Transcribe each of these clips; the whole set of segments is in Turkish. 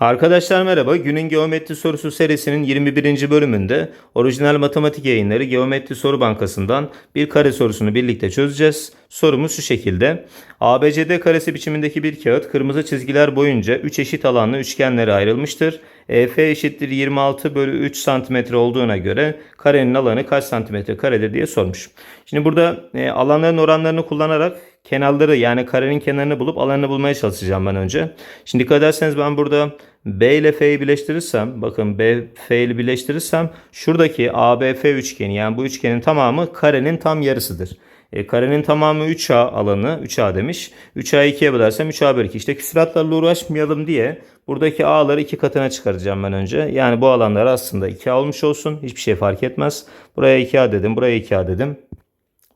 Arkadaşlar merhaba. Günün geometri sorusu serisinin 21. bölümünde orijinal matematik yayınları Geometri Soru Bankası'ndan bir kare sorusunu birlikte çözeceğiz. Sorumuz şu şekilde. ABCD karesi biçimindeki bir kağıt kırmızı çizgiler boyunca 3 eşit alanlı üçgenlere ayrılmıştır. EF eşittir 26 bölü 3 santimetre olduğuna göre karenin alanı kaç santimetre karedir diye sormuş. Şimdi burada e, alanların oranlarını kullanarak kenarları yani karenin kenarını bulup alanını bulmaya çalışacağım ben önce. Şimdi dikkat ederseniz ben burada B ile F'yi birleştirirsem bakın B F ile birleştirirsem şuradaki ABF üçgeni yani bu üçgenin tamamı karenin tam yarısıdır. E, karenin tamamı 3A alanı 3A demiş. 3A'yı 2'ye bölersem 3A bölü 2. İşte küsuratlarla uğraşmayalım diye buradaki A'ları iki katına çıkaracağım ben önce. Yani bu alanlar aslında 2A olmuş olsun. Hiçbir şey fark etmez. Buraya 2A dedim. Buraya 2A dedim.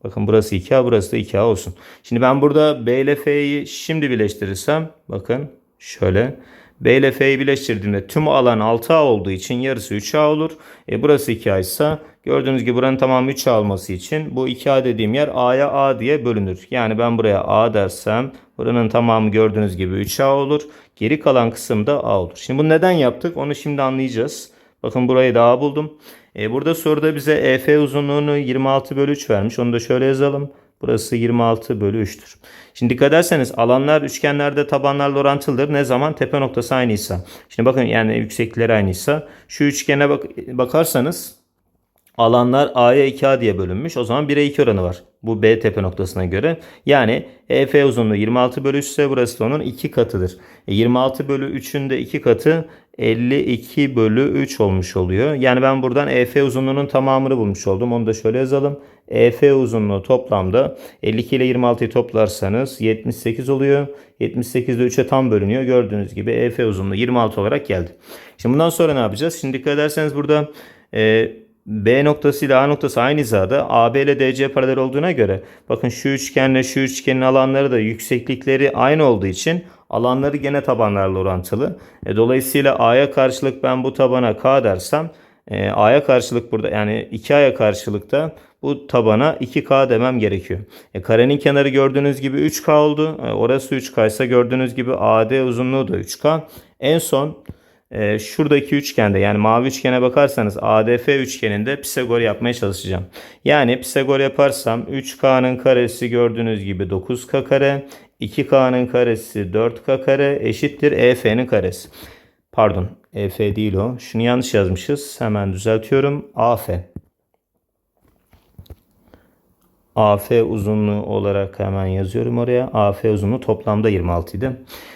Bakın burası 2A burası da 2A olsun. Şimdi ben burada B ile F'yi şimdi birleştirirsem bakın şöyle. B ile F'yi birleştirdiğimde tüm alan 6A olduğu için yarısı 3A olur. E burası 2A ise gördüğünüz gibi buranın tamamı 3A olması için bu 2A dediğim yer A'ya A diye bölünür. Yani ben buraya A dersem buranın tamamı gördüğünüz gibi 3A olur. Geri kalan kısım da A olur. Şimdi bunu neden yaptık onu şimdi anlayacağız. Bakın burayı da A buldum. E, burada soruda bize EF uzunluğunu 26 bölü 3 vermiş. Onu da şöyle yazalım. Burası 26 bölü 3'tür. Şimdi dikkat ederseniz alanlar üçgenlerde tabanlarla orantılıdır. Ne zaman? Tepe noktası aynıysa. Şimdi bakın yani yükseklikleri aynıysa. Şu üçgene bak bakarsanız alanlar A'ya 2A diye bölünmüş. O zaman 1'e 2 oranı var. Bu B tepe noktasına göre. Yani EF uzunluğu 26 bölü 3 ise burası da onun 2 katıdır. E 26 bölü 3'ün de 2 katı 52 bölü 3 olmuş oluyor. Yani ben buradan EF uzunluğunun tamamını bulmuş oldum. Onu da şöyle yazalım. EF uzunluğu toplamda 52 ile 26'yı toplarsanız 78 oluyor. 78 de 3'e tam bölünüyor. Gördüğünüz gibi EF uzunluğu 26 olarak geldi. Şimdi bundan sonra ne yapacağız? Şimdi dikkat ederseniz burada e, B noktası ile A noktası aynı hizada. AB ile DC paralel olduğuna göre bakın şu üçgenle şu üçgenin alanları da yükseklikleri aynı olduğu için alanları gene tabanlarla orantılı. E, dolayısıyla A'ya karşılık ben bu tabana K dersem e, A'ya karşılık burada yani 2A'ya karşılıkta bu tabana 2K demem gerekiyor. E, karenin kenarı gördüğünüz gibi 3K oldu. E, orası 3K ise gördüğünüz gibi AD uzunluğu da 3K. En son e, şuradaki üçgende yani mavi üçgene bakarsanız ADF üçgeninde Pisagor yapmaya çalışacağım. Yani Pisagor yaparsam 3K'nın karesi gördüğünüz gibi 9K kare. 2K'nın karesi 4K kare eşittir EF'nin karesi. Pardon EF değil o. Şunu yanlış yazmışız. Hemen düzeltiyorum. AF. AF uzunluğu olarak hemen yazıyorum oraya. AF uzunluğu toplamda 26 idi.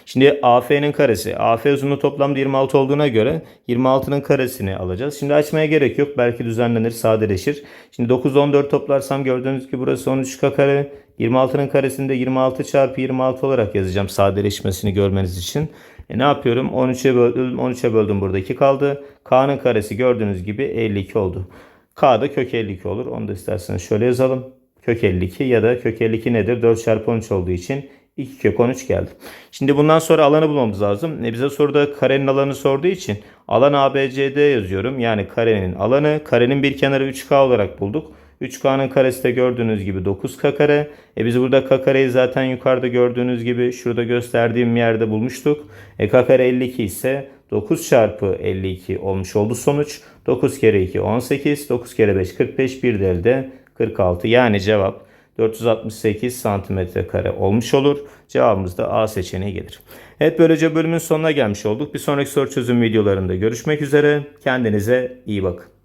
Şimdi AF'nin karesi. AF uzunluğu toplamda 26 olduğuna göre 26'nın karesini alacağız. Şimdi açmaya gerek yok. Belki düzenlenir, sadeleşir. Şimdi 9 14 toplarsam gördüğünüz gibi burası 13k kare. 26'nın karesinde 26 çarpı 26 olarak yazacağım sadeleşmesini görmeniz için. E ne yapıyorum? 13'e böldüm. 13'e böldüm burada 2 kaldı. K'nın karesi gördüğünüz gibi 52 oldu. K da kök 52 olur. Onu da isterseniz şöyle yazalım. Kök 52 ya da kök 52 nedir? 4 çarpı 13 olduğu için 2 kök 13 geldi. Şimdi bundan sonra alanı bulmamız lazım. E bize soruda karenin alanı sorduğu için alan ABCD yazıyorum. Yani karenin alanı. Karenin bir kenarı 3K olarak bulduk. 3K'nın karesi de gördüğünüz gibi 9K kare. E biz burada K kareyi zaten yukarıda gördüğünüz gibi şurada gösterdiğim yerde bulmuştuk. E K kare 52 ise 9 çarpı 52 olmuş oldu sonuç. 9 kere 2 18, 9 kere 5 45, bir de elde 46. Yani cevap 468 santimetre kare olmuş olur. Cevabımız da A seçeneği gelir. Evet böylece bölümün sonuna gelmiş olduk. Bir sonraki soru çözüm videolarında görüşmek üzere. Kendinize iyi bakın.